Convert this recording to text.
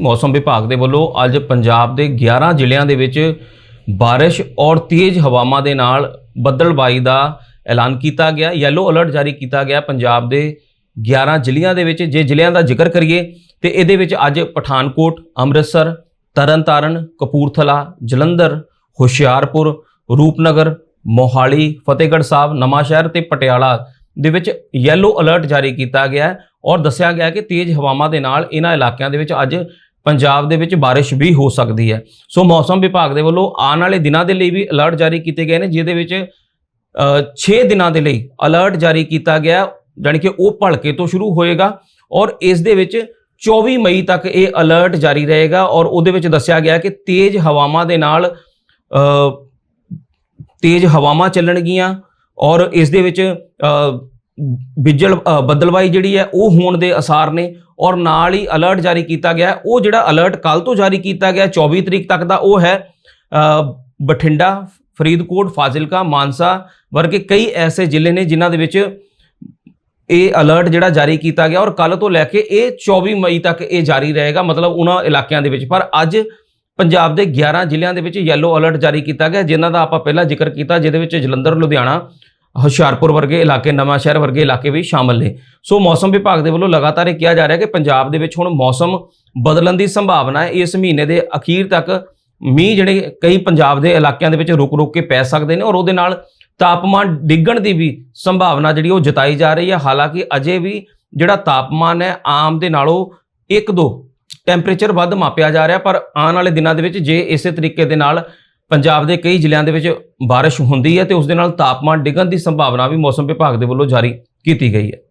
ਮੌਸਮ ਵਿਭਾਗ ਦੇ ਵੱਲੋਂ ਅੱਜ ਪੰਜਾਬ ਦੇ 11 ਜ਼ਿਲ੍ਹਿਆਂ ਦੇ ਵਿੱਚ ਬਾਰਿਸ਼ ਔਰ ਤੇਜ਼ ਹਵਾਵਾਂ ਦੇ ਨਾਲ ਬੱਦਲਬਾਈ ਦਾ ਐਲਾਨ ਕੀਤਾ ਗਿਆ। ਯੈਲੋ ਅਲਰਟ ਜਾਰੀ ਕੀਤਾ ਗਿਆ ਪੰਜਾਬ ਦੇ 11 ਜ਼ਿਲ੍ਹਿਆਂ ਦੇ ਵਿੱਚ। ਜੇ ਜ਼ਿਲ੍ਹਿਆਂ ਦਾ ਜ਼ਿਕਰ ਕਰੀਏ ਤੇ ਇਹਦੇ ਵਿੱਚ ਅੱਜ ਪਠਾਨਕੋਟ, ਅੰਮ੍ਰਿਤਸਰ, ਤਰਨਤਾਰਨ, ਕਪੂਰਥਲਾ, ਜਲੰਧਰ, ਹੁਸ਼ਿਆਰਪੁਰ, ਰੂਪਨਗਰ, ਮੋਹਾਲੀ, ਫਤਿਹਗੜ੍ਹ ਸਾਹਿਬ, ਨਵਾਂਸ਼ਹਿਰ ਤੇ ਪਟਿਆਲਾ ਦੇ ਵਿੱਚ ਯੈਲੋ ਅਲਰਟ ਜਾਰੀ ਕੀਤਾ ਗਿਆ ਔਰ ਦੱਸਿਆ ਗਿਆ ਕਿ ਤੇਜ਼ ਹਵਾਵਾਂ ਦੇ ਨਾਲ ਇਹਨਾਂ ਇਲਾਕਿਆਂ ਦੇ ਵਿੱਚ ਅੱਜ ਪੰਜਾਬ ਦੇ ਵਿੱਚ ਬਾਰਿਸ਼ ਵੀ ਹੋ ਸਕਦੀ ਹੈ। ਸੋ ਮੌਸਮ ਵਿਭਾਗ ਦੇ ਵੱਲੋਂ ਆਉਣ ਵਾਲੇ ਦਿਨਾਂ ਦੇ ਲਈ ਵੀ ਅਲਰਟ ਜਾਰੀ ਕੀਤੇ ਗਏ ਨੇ, ਜਿਹਦੇ ਵਿੱਚ 6 ਦਿਨਾਂ ਦੇ ਲਈ ਅਲਰਟ ਜਾਰੀ ਕੀਤਾ ਗਿਆ ਜਾਣੀ ਕਿ ਉਹ ਭਲਕੇ ਤੋਂ ਸ਼ੁਰੂ ਹੋਏਗਾ ਔਰ ਇਸ ਦੇ ਵਿੱਚ 24 ਮਈ ਤੱਕ ਇਹ ਅਲਰਟ ਜਾਰੀ ਰਹੇਗਾ ਔਰ ਉਹਦੇ ਵਿੱਚ ਦੱਸਿਆ ਗਿਆ ਕਿ ਤੇਜ਼ ਹਵਾਵਾਂ ਦੇ ਨਾਲ ਤੇਜ਼ ਹਵਾਵਾਂ ਚੱਲਣਗੀਆਂ ਔਰ ਇਸ ਦੇ ਵਿੱਚ ਬਿਜਲ ਅ, ਬੱਦਲਬਾਈ ਜਿਹੜੀ ਹੈ ਉਹ ਹੋਣ ਦੇ ਅਸਾਰ ਨੇ ਔਰ ਨਾਲ ਹੀ ਅਲਰਟ ਜਾਰੀ ਕੀਤਾ ਗਿਆ ਉਹ ਜਿਹੜਾ ਅਲਰਟ ਕੱਲ ਤੋਂ ਜਾਰੀ ਕੀਤਾ ਗਿਆ 24 ਤਰੀਕ ਤੱਕ ਦਾ ਉਹ ਹੈ ਬਠਿੰਡਾ ਫਰੀਦਕੋਟ ਫਾਜ਼ਿਲਕਾ ਮਾਨਸਾ ਵਰਗੇ ਕਈ ਐਸੇ ਜ਼ਿਲ੍ਹੇ ਨੇ ਜਿਨ੍ਹਾਂ ਦੇ ਵਿੱਚ ਇਹ ਅਲਰਟ ਜਿਹੜਾ ਜਾਰੀ ਕੀਤਾ ਗਿਆ ਔਰ ਕੱਲ ਤੋਂ ਲੈ ਕੇ ਇਹ 24 ਮਈ ਤੱਕ ਇਹ ਜਾਰੀ ਰਹੇਗਾ ਮਤਲਬ ਉਹਨਾਂ ਇਲਾਕਿਆਂ ਦੇ ਵਿੱਚ। ਪਰ ਅੱਜ ਪੰਜਾਬ ਦੇ 11 ਜ਼ਿਲ੍ਹਿਆਂ ਦੇ ਵਿੱਚ ਯੈਲੋ ਅਲਰਟ ਜਾਰੀ ਕੀਤਾ ਗਿਆ ਜਿਨ੍ਹਾਂ ਦਾ ਆਪਾਂ ਪਹਿਲਾਂ ਜ਼ਿਕਰ ਕੀਤਾ ਜਿਹਦੇ ਵਿੱਚ ਜਲੰਧਰ ਲੁਧਿਆਣਾ ਹੁਸ਼ਿਆਰਪੁਰ ਵਰਗੇ ਇਲਾਕੇ, ਨਵਾਂ ਸ਼ਹਿਰ ਵਰਗੇ ਇਲਾਕੇ ਵੀ ਸ਼ਾਮਲ ਨੇ। ਸੋ ਮੌਸਮ ਵਿਭਾਗ ਦੇ ਵੱਲੋਂ ਲਗਾਤਾਰ ਇਹ ਕਿਹਾ ਜਾ ਰਿਹਾ ਕਿ ਪੰਜਾਬ ਦੇ ਵਿੱਚ ਹੁਣ ਮੌਸਮ ਬਦਲਣ ਦੀ ਸੰਭਾਵਨਾ ਹੈ। ਇਸ ਮਹੀਨੇ ਦੇ ਅਖੀਰ ਤੱਕ ਮੀਂਹ ਜਿਹੜੇ ਕਈ ਪੰਜਾਬ ਦੇ ਇਲਾਕਿਆਂ ਦੇ ਵਿੱਚ ਰੁਕ-ਰੁਕ ਕੇ ਪੈ ਸਕਦੇ ਨੇ ਔਰ ਉਹਦੇ ਨਾਲ ਤਾਪਮਾਨ ਡਿੱਗਣ ਦੀ ਵੀ ਸੰਭਾਵਨਾ ਜਿਹੜੀ ਉਹ ਜਤਾਈ ਜਾ ਰਹੀ ਹੈ। ਹਾਲਾਂਕਿ ਅਜੇ ਵੀ ਜਿਹੜਾ ਤਾਪਮਾਨ ਹੈ, ਆਮ ਦੇ ਨਾਲੋਂ 1-2 ਟੈਂਪਰੇਚਰ ਵੱਧ ਮਾਪਿਆ ਜਾ ਰਿਹਾ, ਪਰ ਆਉਣ ਵਾਲੇ ਦਿਨਾਂ ਦੇ ਵਿੱਚ ਜੇ ਇਸੇ ਤਰੀਕੇ ਦੇ ਨਾਲ ਪੰਜਾਬ ਦੇ ਕਈ ਜ਼ਿਲ੍ਹਿਆਂ ਦੇ ਵਿੱਚ ਬਾਰਿਸ਼ ਹੁੰਦੀ ਹੈ ਤੇ ਉਸ ਦੇ ਨਾਲ ਤਾਪਮਾਨ ਡਿੱਗਣ ਦੀ ਸੰਭਾਵਨਾ ਵੀ ਮੌਸਮ ਵਿਭਾਗ ਦੇ ਵੱਲੋਂ ਜਾਰੀ ਕੀਤੀ ਗਈ ਹੈ।